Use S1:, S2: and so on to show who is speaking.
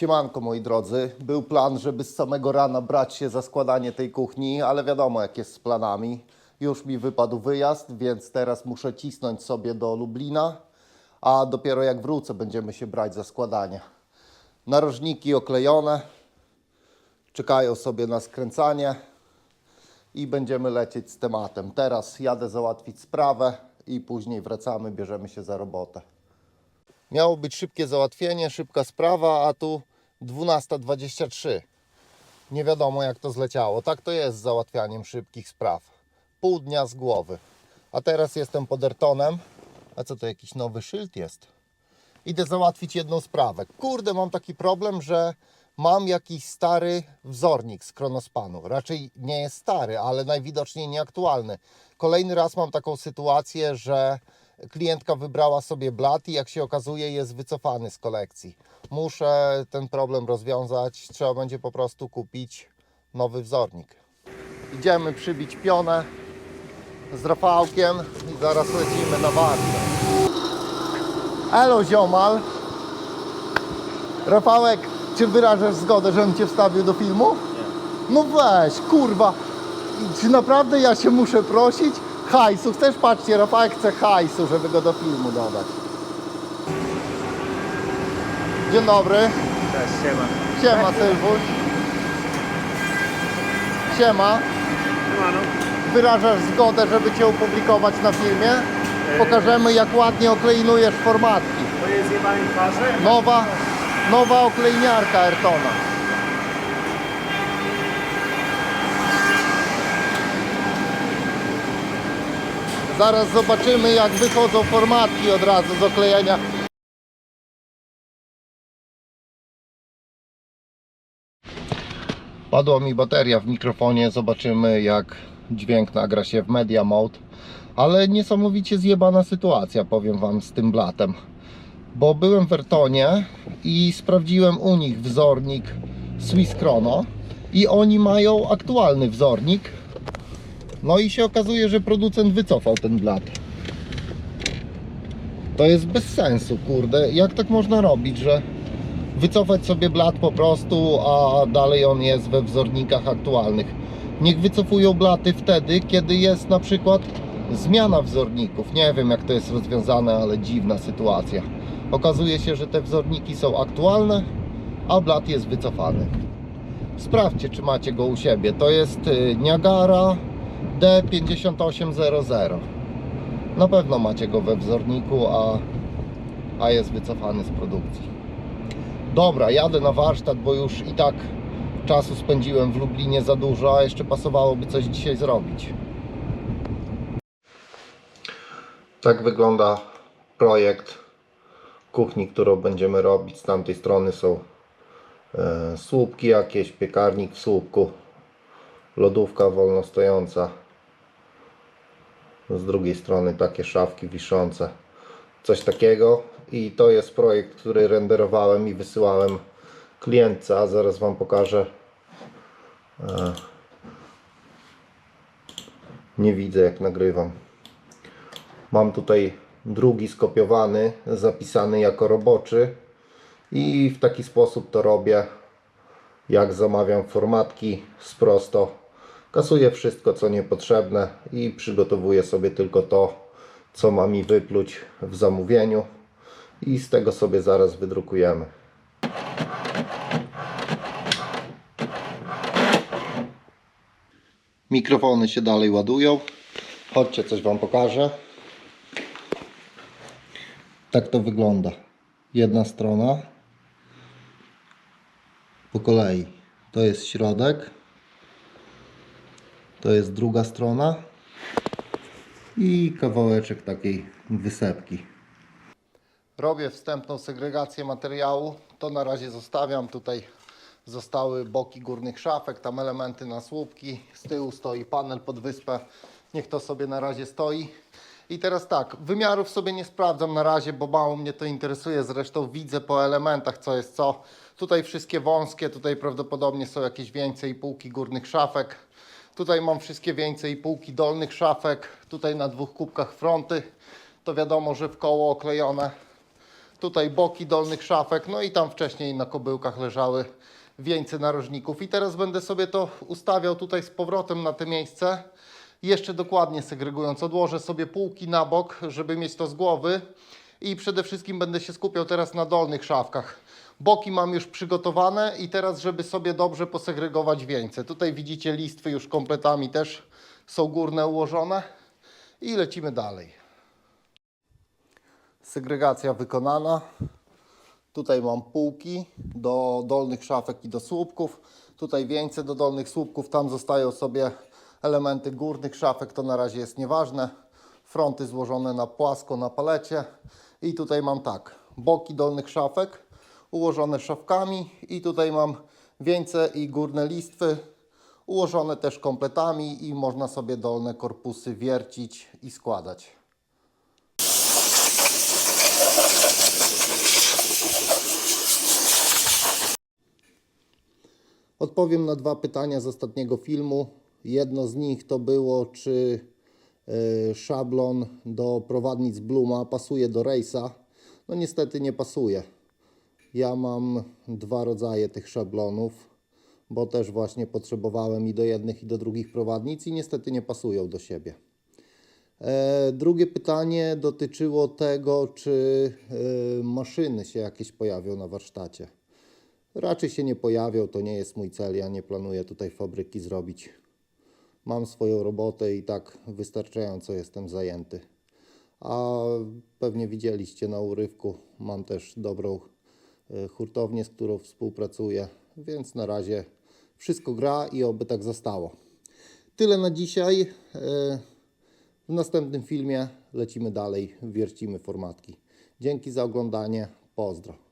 S1: Siemanko moi drodzy, był plan, żeby z samego rana brać się za składanie tej kuchni, ale wiadomo jak jest z planami. Już mi wypadł wyjazd, więc teraz muszę cisnąć sobie do Lublina, a dopiero jak wrócę będziemy się brać za składanie. Narożniki oklejone, czekają sobie na skręcanie i będziemy lecieć z tematem. Teraz jadę załatwić sprawę i później wracamy, bierzemy się za robotę. Miało być szybkie załatwienie, szybka sprawa, a tu 12.23. Nie wiadomo jak to zleciało. Tak to jest z załatwianiem szybkich spraw. Pół dnia z głowy. A teraz jestem pod Ertonem. A co to jakiś nowy szyld jest? Idę załatwić jedną sprawę. Kurde, mam taki problem, że mam jakiś stary wzornik z Kronospanu. Raczej nie jest stary, ale najwidoczniej nieaktualny. Kolejny raz mam taką sytuację, że klientka wybrała sobie blat i jak się okazuje jest wycofany z kolekcji. Muszę ten problem rozwiązać. Trzeba będzie po prostu kupić nowy wzornik. Idziemy przybić pionę z Rafałkiem i zaraz lecimy na wartę. Elo ziomal. Rafałek, czy wyrażasz zgodę, żebym Cię wstawił do filmu? Nie. No weź, kurwa. Czy naprawdę ja się muszę prosić? Hajsu, chcesz? Patrzcie, Rafałek chce hajsu, żeby go do filmu dodać. Dzień dobry.
S2: Cześć, siema.
S1: Siema Sylwuś. Siema.
S2: Siemano.
S1: Wyrażasz zgodę, żeby Cię opublikować na filmie? Pokażemy jak ładnie okleinujesz formatki.
S2: To jest zjebanie twarzy?
S1: Nowa, nowa oklejniarka Ayrtona. Zaraz zobaczymy jak wychodzą formatki od razu z oklejenia. Padła mi bateria w mikrofonie, zobaczymy jak dźwięk nagra się w Media Mode. Ale niesamowicie zjebana sytuacja, powiem Wam, z tym blatem bo byłem w Ertonie i sprawdziłem u nich wzornik Swiss Chrono i oni mają aktualny wzornik. No i się okazuje, że producent wycofał ten blat. To jest bez sensu, kurde. Jak tak można robić, że wycofać sobie blat po prostu, a dalej on jest we wzornikach aktualnych. Niech wycofują blaty wtedy, kiedy jest na przykład zmiana wzorników. Nie wiem jak to jest rozwiązane, ale dziwna sytuacja. Okazuje się, że te wzorniki są aktualne, a blat jest wycofany. Sprawdźcie, czy macie go u siebie. To jest y, Niagara D5800. Na pewno macie go we wzorniku, a, a jest wycofany z produkcji. Dobra, jadę na warsztat, bo już i tak czasu spędziłem w Lublinie za dużo, a jeszcze pasowałoby coś dzisiaj zrobić. Tak wygląda projekt kuchni, którą będziemy robić. Z tamtej strony są e, słupki jakieś, piekarnik w słupku, lodówka wolno stojąca. Z drugiej strony takie szafki wiszące. Coś takiego. I to jest projekt, który renderowałem i wysyłałem klientce, a zaraz Wam pokażę. E, nie widzę jak nagrywam. Mam tutaj drugi skopiowany, zapisany jako roboczy i w taki sposób to robię. Jak zamawiam formatki z prosto, kasuję wszystko co niepotrzebne i przygotowuję sobie tylko to, co ma mi wypluć w zamówieniu i z tego sobie zaraz wydrukujemy. Mikrofony się dalej ładują. Chodźcie, coś Wam pokażę. Tak to wygląda. Jedna strona po kolei. To jest środek. To jest druga strona. I kawałeczek takiej wysepki. Robię wstępną segregację materiału. To na razie zostawiam. Tutaj zostały boki górnych szafek, tam elementy na słupki. Z tyłu stoi panel pod wyspę. Niech to sobie na razie stoi. I teraz tak, wymiarów sobie nie sprawdzam na razie, bo mało mnie to interesuje. Zresztą widzę po elementach, co jest co. Tutaj wszystkie wąskie, tutaj prawdopodobnie są jakieś więcej półki górnych szafek. Tutaj mam wszystkie więcej półki dolnych szafek. Tutaj na dwóch kubkach fronty. To wiadomo, że w koło oklejone. Tutaj boki dolnych szafek, no i tam wcześniej na kobyłkach leżały wieńce narożników. I teraz będę sobie to ustawiał tutaj z powrotem na te miejsce. Jeszcze dokładnie segregując, odłożę sobie półki na bok, żeby mieć to z głowy. I przede wszystkim będę się skupiał teraz na dolnych szafkach. Boki mam już przygotowane i teraz, żeby sobie dobrze posegregować wieńce. Tutaj widzicie listwy już kompletami też są górne ułożone. I lecimy dalej. Segregacja wykonana. Tutaj mam półki do dolnych szafek i do słupków. Tutaj wieńce do dolnych słupków. Tam zostają sobie elementy górnych szafek. To na razie jest nieważne. Fronty złożone na płasko na palecie. I tutaj mam tak. Boki dolnych szafek ułożone szafkami. I tutaj mam wieńce i górne listwy ułożone też kompletami. I można sobie dolne korpusy wiercić i składać. Odpowiem na dwa pytania z ostatniego filmu. Jedno z nich to było, czy szablon do prowadnic Bluma pasuje do Race'a. No niestety nie pasuje. Ja mam dwa rodzaje tych szablonów, bo też właśnie potrzebowałem i do jednych i do drugich prowadnic i niestety nie pasują do siebie. E, drugie pytanie dotyczyło tego, czy e, maszyny się jakieś pojawią na warsztacie. Raczej się nie pojawią, to nie jest mój cel. Ja nie planuję tutaj fabryki zrobić. Mam swoją robotę i tak wystarczająco jestem zajęty. A pewnie widzieliście na urywku, mam też dobrą e, hurtownię, z którą współpracuję, więc na razie wszystko gra i oby tak zostało. Tyle na dzisiaj. E, W następnym filmie lecimy dalej, wiercimy formatki. Dzięki za oglądanie. Pozdro.